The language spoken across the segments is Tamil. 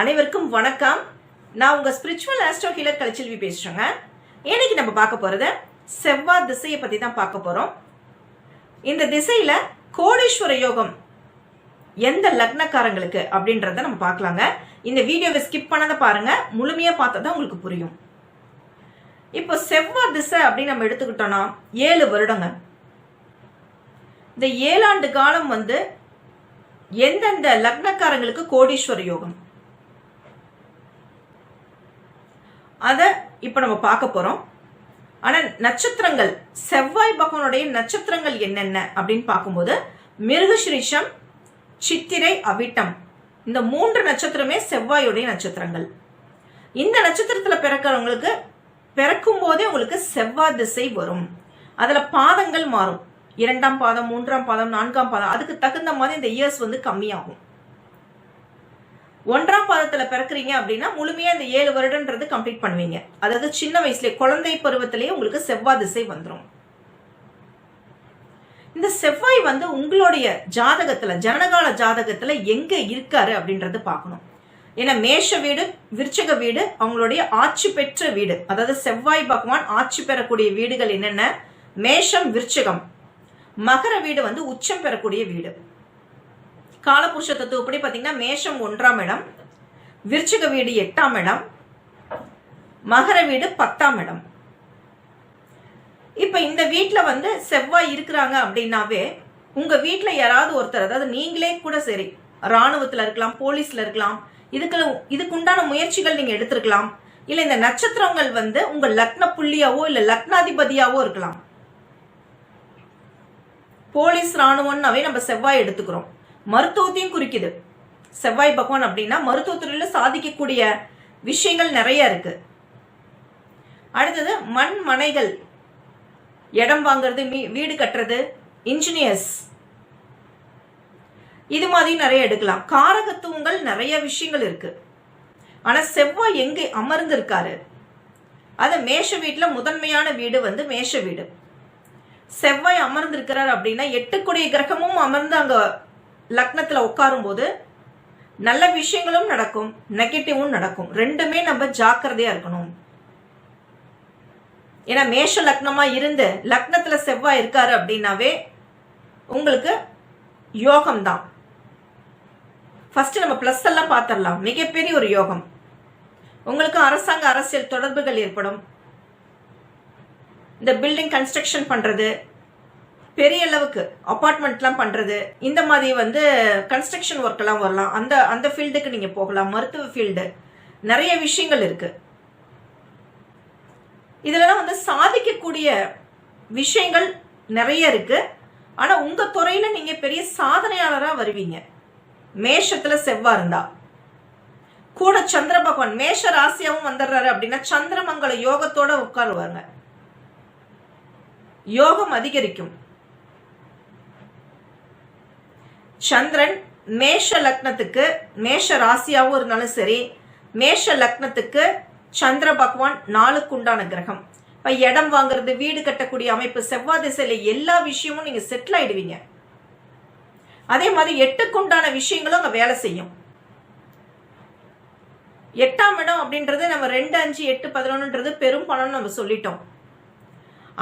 அனைவருக்கும் வணக்கம். நான் உங்க ஸ்பிரிச்சுவல் ஆஸ்ட்ரோ ஹீலர் கலைச்செல்வி பேசுறேங்க. இன்னைக்கு நம்ம பார்க்க போறது செவ்வாய் திசையை பத்தி தான் பார்க்க போறோம். இந்த திசையில கோடீஸ்வர யோகம் எந்த லக்னக்காரங்களுக்கு அப்படின்றத நம்ம பார்க்கலாங்க. இந்த வீடியோவை ஸ்கிப் பண்ணதை பாருங்க. முழுமையா பார்த்தா தான் உங்களுக்கு புரியும். இப்போ செவ்வாய் திசை அப்படின்னு நம்ம எடுத்துக்கிட்டோம்னா ஏழு வருடங்க. இந்த ஏழாண்டு காலம் வந்து எந்தெந்த லக்னக்காரங்களுக்கு கோடீஸ்வர யோகம்? அதை இப்ப நம்ம பார்க்க போறோம். ஆனா நட்சத்திரங்கள் செவ்வாய் பகவானுடைய நட்சத்திரங்கள் என்னென்ன அப்படின்னு பார்க்கும்போது மிருகஸ்ரீஷம் சித்திரை அவிட்டம். இந்த மூன்று நட்சத்திரமே செவ்வாயுடைய நட்சத்திரங்கள். இந்த நட்சத்திரத்துல பிறக்கிறவங்களுக்கு பிறக்கும் போதே உங்களுக்கு செவ்வாய் திசை வரும். அதுல பாதங்கள் மாறும். இரண்டாம் பாதம் மூன்றாம் பாதம் நான்காம் பாதம் அதுக்கு தகுந்த மாதிரி இந்த இயர்ஸ் வந்து கம்மியாகும். ஒன்றாம் பாதத்துல பிறக்குறீங்க அப்படின்னா முழுமையா இந்த ஏழு வருடன்றது கம்ப்ளீட் பண்ணுவீங்க. அதாவது சின்ன வயசுல குழந்தை பருவத்திலேயே உங்களுக்கு செவ்வாய் திசை வந்துடும் இந்த செவ்வாய் வந்து உங்களுடைய ஜாதகத்துல ஜனகால ஜாதகத்துல எங்க இருக்காரு அப்படின்றது பார்க்கணும். ஏன்னா மேஷ வீடு விருச்சக வீடு அவங்களுடைய ஆட்சி பெற்ற வீடு. அதாவது செவ்வாய் பகவான் ஆட்சி பெறக்கூடிய வீடுகள் என்னென்ன? மேஷம் விருச்சகம். மகர வீடு வந்து உச்சம் பெறக்கூடிய வீடு. காலபுருஷ தத்துவப்படி பார்த்தீங்கன்னா மேஷம் ஒன்றாம் இடம் விருச்சிக வீடு எட்டாம் இடம் மகர வீடு பத்தாம் இடம். இப்ப இந்த வீட்டில் வந்து செவ்வாய் இருக்கிறாங்க அப்படின்னாவே உங்க வீட்டில் யாராவது ஒருத்தர் அதாவது நீங்களே கூட சரி இராணுவத்தில் இருக்கலாம் போலீஸ்ல இருக்கலாம் இதுக்கு இதுக்கு உண்டான முயற்சிகள் நீங்க எடுத்திருக்கலாம். இல்ல இந்த நட்சத்திரங்கள் வந்து உங்க லக்ன புள்ளியாவோ இல்ல லக்னாதிபதியாவோ இருக்கலாம். போலீஸ் ராணுவம்னாவே நம்ம செவ்வாய் எடுத்துக்கிறோம். மருத்துவத்தையும் குறிக்குது. செவ்வாய் பகவான் அப்படின்னா மருத்துவத்துறையில சாதிக்கக்கூடிய விஷயங்கள் நிறைய இருக்கு. அடுத்தது மண் மனைகள். இடம் வாங்குறது மீ- வீடு கட்டுறது இன்ஜினியர்ஸ் இது மாதிரி நிறைய எடுக்கலாம். காரகத்துவங்கள் நிறைய விஷயங்கள் இருக்கு. ஆனா செவ்வாய் எங்கே அமர்ந்திருக்காரு? அது மேஷ வீட்டுல முதன்மையான வீடு வந்து மேஷ வீடு. செவ்வாய் அமர்ந்திருக்கிறார் அப்படின்னா எட்டுக்குடைய கிரகமும் அமர்ந்து அங்க லக்னத்துல உட்காரும் போது நல்ல விஷயங்களும் நடக்கும் நெகட்டிவும் நடக்கும். ரெண்டுமே நம்ம ஜாக்கிரதையா இருக்கணும். ஏன்னா மேஷ லக்னமா இருந்து லக்னத்துல செவ்வாய் இருக்காரு அப்படின்னாவே உங்களுக்கு யோகம் தான் ஃபர்ஸ்ட் நம்ம பிளஸ் எல்லாம் பார்த்துடலாம் மிகப்பெரிய ஒரு யோகம். உங்களுக்கு அரசாங்க அரசியல் தொடர்புகள் ஏற்படும். இந்த பில்டிங் கன்ஸ்ட்ரக்ஷன் பண்றது பெரிய அளவுக்கு அப்பார்ட்மெண்ட்லாம் பண்ணுறது இந்த மாதிரி வந்து கன்ஸ்ட்ரக்ஷன் ஒர்க் எல்லாம் வரலாம். அந்த அந்த ஃபீல்டுக்கு நீங்கள் போகலாம். மருத்துவ ஃபீல்டு நிறைய விஷயங்கள் இருக்கு. இதுலலாம் வந்து சாதிக்கக்கூடிய விஷயங்கள் நிறைய இருக்கு. ஆனால் உங்கள் துறையில் நீங்கள் பெரிய சாதனையாளராக வருவீங்க. மேஷத்தில் செவ்வா இருந்தா. கூட சந்திர பகவான் மேஷ ராசியாவும் வந்துடுறாரு அப்படின்னா சந்திரமங்கல யோகத்தோட உட்காருவாங்க யோகம் அதிகரிக்கும். சந்திரன் மேஷ லக்னத்துக்கு மேஷ ராசியாவும் இருந்தாலும் சரி மேஷ லக்னத்துக்கு சந்திர பகவான் நாளுக்கு உண்டான கிரகம். இப்ப இடம் வாங்குறது வீடு கட்டக்கூடிய அமைப்பு செவ்வாய் திசையில எல்லா விஷயமும் நீங்க செட்டில் ஆயிடுவீங்க. அதே மாதிரி எட்டுக்குண்டான விஷயங்களும் அங்க வேலை செய்யும். எட்டாம் இடம் அப்படின்றது நம்ம ரெண்டு அஞ்சு எட்டு பதினொன்றுன்றது பெரும் பணம்னு நம்ம சொல்லிட்டோம்.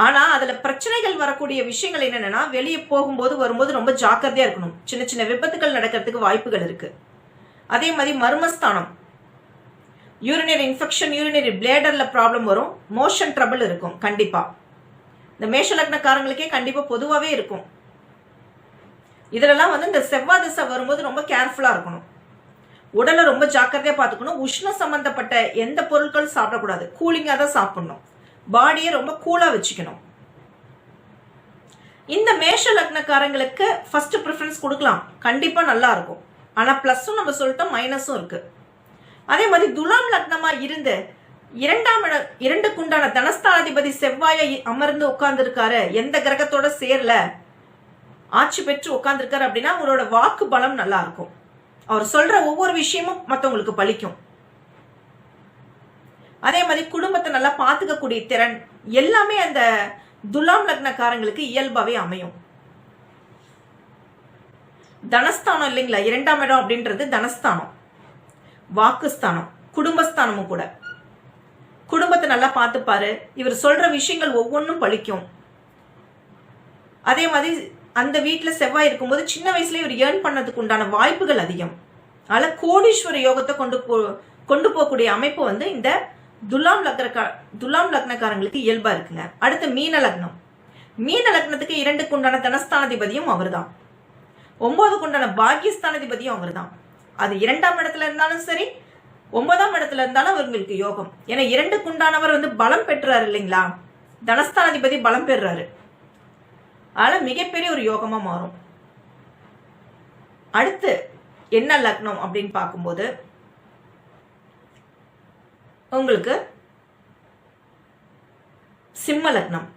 ஆனா அதுல பிரச்சனைகள் வரக்கூடிய விஷயங்கள் என்னென்னா வெளியே போகும்போது வரும்போது ரொம்ப ஜாக்கிரதையா இருக்கணும். சின்ன சின்ன விபத்துகள் நடக்கிறதுக்கு வாய்ப்புகள் இருக்கு. அதே மாதிரி மர்மஸ்தானம். யூரினரி இன்ஃபெக்ஷன் யூரினரி பிளேடர்ல ப்ராப்ளம் வரும். மோஷன் ட்ரபிள் இருக்கும் கண்டிப்பா. இந்த மேஷலக்னக்காரங்களுக்கே கண்டிப்பாக கண்டிப்பா இருக்கும். இதுலலாம் வந்து இந்த செவ்வாய் திசை வரும்போது ரொம்ப கேர்ஃபுல்லா இருக்கணும். உடலை ரொம்ப ஜாக்கிரதையா பார்த்துக்கணும். உஷ்ண சம்பந்தப்பட்ட எந்த பொருட்களும் சாப்பிடக்கூடாது. கூலிங்காக தான் சாப்பிடணும். பாடியை ரொம்ப கூலா வச்சுக்கணும். இந்த மேஷ லக்னக்காரங்களுக்கு ஃபர்ஸ்ட் ப்ரிஃபரன்ஸ் கொடுக்கலாம். கண்டிப்பா நல்லா இருக்கும். ஆனா பிளஸும் நம்ம சொல்லிட்டோம் மைனஸும் இருக்கு. அதே மாதிரி துலாம் லக்னமா இருந்து இரண்டாம் இட இரண்டுக்குண்டான தனஸ்தானாதிபதி செவ்வாயை அமர்ந்து உட்கார்ந்துருக்காரு. எந்த கிரகத்தோட சேரல? ஆட்சி பெற்று உட்கார்ந்துருக்காரு அப்படின்னா அவரோட வாக்கு பலம் நல்லா இருக்கும். அவர் சொல்ற ஒவ்வொரு விஷயமும் மற்றவங்களுக்கு பலிக்கும். அதே மாதிரி குடும்பத்தை நல்லா பார்த்துக்கக்கூடிய திறன் எல்லாமே அந்த துலாம் லக்னக்காரங்களுக்கு இயல்பாவே அமையும். தனஸ்தானம் இல்லைங்களா? இரண்டாம் இடம் அப்படின்றது தனஸ்தானம். வாக்குஸ்தானம். குடும்பஸ்தானமும் கூட. குடும்பத்தை நல்லா பார்த்துப்பாரு. இவர் சொல்ற விஷயங்கள் ஒவ்வொன்றும் பழிக்கும். அதே மாதிரி அந்த வீட்டில் செவ்வாய் இருக்கும்போது சின்ன வயசுல இவர் ஏர்ன் பண்ணதுக்கு உண்டான வாய்ப்புகள் அதிகம். அதனால கோடீஸ்வர யோகத்தை கொண்டு போ கொண்டு போகக்கூடிய அமைப்பு வந்து இந்த துலாம் லக்ன துலாம் லக்னக்காரங்களுக்கு இயல்பா இருக்குங்க. அடுத்து மீன லக்னம். மீன லக்னத்துக்கு இரண்டுக்கு உண்டான தனஸ்தானாதிபதியும் அவர்தான். ஒன்பதுக்கு உண்டான பாக்கியஸ்தானாதிபதியும் அவர்தான். அது இரண்டாம் இடத்துல இருந்தாலும் சரி ஒன்பதாம் இடத்துல இருந்தாலும் அவங்களுக்கு யோகம். ஏன்னா இரண்டுக்கு உண்டானவர் வந்து பலம் பெற்றாரு இல்லைங்களா? தனஸ்தானாதிபதி பலம் பெறுறாரு அதனால மிகப்பெரிய ஒரு யோகமா மாறும். அடுத்து என்ன லக்னம் அப்படின்னு பார்க்கும்போது உங்களுக்கு சிம்ம லக்னம்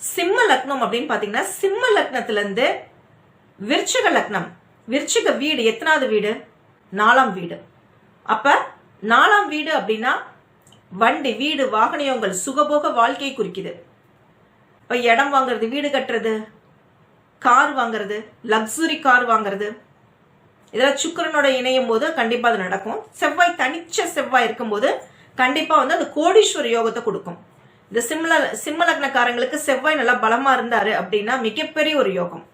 சிம்ம லக்னம் அப்படின்னு பாத்தீங்கன்னா சிம்ம லக்னத்துல இருந்து விருச்சிக லக்னம். விருச்சிக வீடு எத்தனாவது வீடு? நாலாம் வீடு. அப்ப நாலாம் வீடு அப்படின்னா வண்டி வீடு வாகனங்கள் சுகபோக வாழ்க்கையை குறிக்குது. இப்ப இடம் வாங்குறது வீடு கட்டுறது கார் வாங்குறது லக்ஸுரி கார் வாங்குறது இதெல்லாம் சுக்கரனோட இணையும் போது கண்டிப்பாக அது நடக்கும். செவ்வாய் தனிச்ச செவ்வாய் இருக்கும்போது கண்டிப்பாக வந்து அது கோடீஸ்வர யோகத்தை கொடுக்கும். இந்த சிம்மல சிம்ம லக்னக்காரங்களுக்கு செவ்வாய் நல்லா பலமாக இருந்தார் அப்படின்னா மிகப்பெரிய ஒரு யோகம்.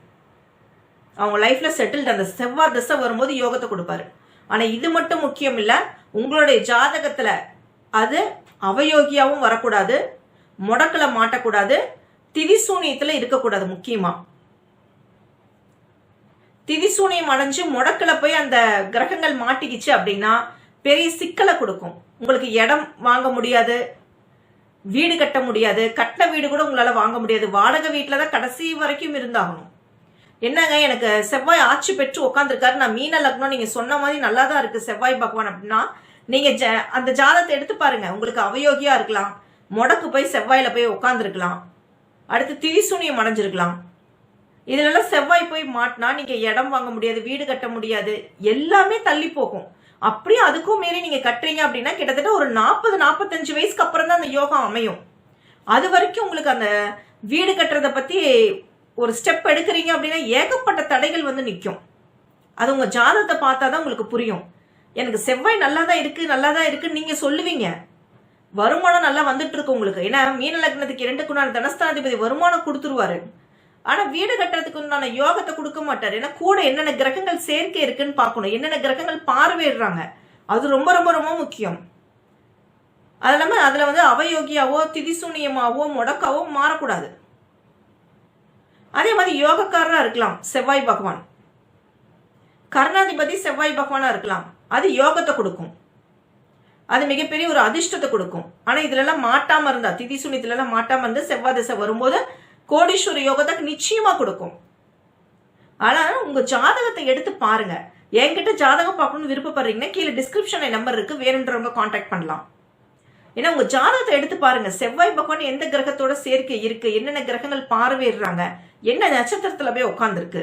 அவங்க லைஃப்பில் செட்டில்டு அந்த செவ்வாய் திசை வரும்போது யோகத்தை கொடுப்பாரு. ஆனால் இது மட்டும் முக்கியம் இல்லை உங்களுடைய ஜாதகத்தில் அது அவயோகியாவும் வரக்கூடாது முடக்கல மாட்டக்கூடாது திதிசூனியத்துல இருக்கக்கூடாது முக்கியமாக திதிசூனியம் அடைஞ்சு முடக்கல போய் அந்த கிரகங்கள் மாட்டிக்கிச்சு அப்படின்னா பெரிய சிக்கலை கொடுக்கும். உங்களுக்கு இடம் வாங்க முடியாது வீடு கட்ட முடியாது கட்ட வீடு கூட உங்களால் வாங்க முடியாது. வாடகை வீட்டில் தான் கடைசி வரைக்கும் இருந்தாகணும். என்னங்க எனக்கு செவ்வாய் ஆட்சி பெற்று உட்காந்துருக்காரு நான் மீன லக்னம் நீங்கள் சொன்ன மாதிரி நல்லா தான் இருக்குது செவ்வாய் பகவான் அப்படின்னா நீங்கள் ஜ- அந்த ஜாதத்தை எடுத்து பாருங்க. உங்களுக்கு அவயோகியாக இருக்கலாம். முடக்கு போய் செவ்வாயில் போய் உட்காந்துருக்கலாம் அடுத்து திரிசூனியம் அடைஞ்சிருக்கலாம். இதுலலாம் செவ்வாய் போய் மாட்டினா நீங்க இடம் வாங்க முடியாது வீடு கட்ட முடியாது. எல்லாமே தள்ளி போகும். அப்படியே அதுக்கும் மீறி நீங்க கட்டுறீங்க அப்படின்னா கிட்டத்தட்ட ஒரு நாற்பது நாற்பத்தஞ்சு வயசுக்கு அப்புறம் தான் அந்த யோகம் அமையும். அது வரைக்கும் உங்களுக்கு அந்த வீடு கட்டுறத பத்தி ஒரு ஸ்டெப் எடுக்கிறீங்க அப்படின்னா ஏகப்பட்ட தடைகள் வந்து நிற்கும் அது உங்க ஜாதகத்தை பார்த்தா தான் உங்களுக்கு புரியும். எனக்கு செவ்வாய் நல்லா தான் இருக்கு நல்லா தான் இருக்குன்னு நீங்க சொல்லுவீங்க. வருமானம் நல்லா வந்துட்டு இருக்கு உங்களுக்கு. ஏன்னா மீன லக்னத்துக்கு இரண்டுக்குண்டான தனஸ்தானாதிபதி வருமானம் கொடுத்துருவாரு. ஆனா வீடு கட்டுறதுக்கு உண்டான யோகத்தை கொடுக்க மாட்டார். ஏன்னா கூட என்னென்ன கிரகங்கள் சேர்க்கை இருக்குன்னு பார்க்கணும். என்னென்ன கிரகங்கள் பார்வையிடுறாங்க? அது ரொம்ப ரொம்ப ரொம்ப முக்கியம். அது இல்லாம அதுல வந்து அவயோகியாவோ திதிசூனியமாவோ முடக்காவோ மாறக்கூடாது. அதே மாதிரி யோகக்காரரா இருக்கலாம் செவ்வாய் பகவான். கர்ணாதிபதி செவ்வாய் பகவானா இருக்கலாம். அது யோகத்தை கொடுக்கும். அது மிகப்பெரிய ஒரு அதிர்ஷ்டத்தை கொடுக்கும். ஆனா இதுல எல்லாம் மாட்டாம இருந்தா திதி சுனித்துல எல்லாம் மாட்டாம இருந்து செவ்வாய் திசை வரும்போது கோடீஸ்வர யோகத்தை நிச்சயமா கொடுக்கும். ஆனா உங்க ஜாதகத்தை எடுத்து பாருங்க. என்கிட்ட ஜாதகம் பார்க்கணும்னு விருப்பப்படுறீங்கன்னா கீழே டிஸ்கிரிப்ஷன்ல நம்பர் இருக்கு. வேணுன்றவங்க காண்டாக்ட் பண்ணலாம். ஏன்னா உங்க ஜாதகத்தை எடுத்து பாருங்க. செவ்வாய் பகவான் எந்த கிரகத்தோட சேர்க்கை இருக்கு? என்னென்ன கிரகங்கள் பார்வையிடுறாங்க? என்ன நட்சத்திரத்துல போய் உட்காந்துருக்கு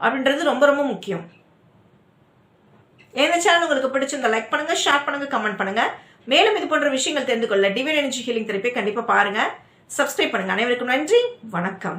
அப்படின்றது ரொம்ப ரொம்ப முக்கியம். இந்த சேனல் உங்களுக்கு பிடிச்சிருந்தா லைக் பண்ணுங்க ஷேர் பண்ணுங்க கமெண்ட் பண்ணுங்க. மேலும் இது போன்ற விஷயங்கள் தெரிந்து கொள்ள டிவைன் எனர்ஜி ஹீலிங் தெரப்பி கண்டிப்பா பாருங்க. சப்ஸ்கிரைப் பண்ணுங்க. அனைவருக்கும் நன்றி. வணக்கம்.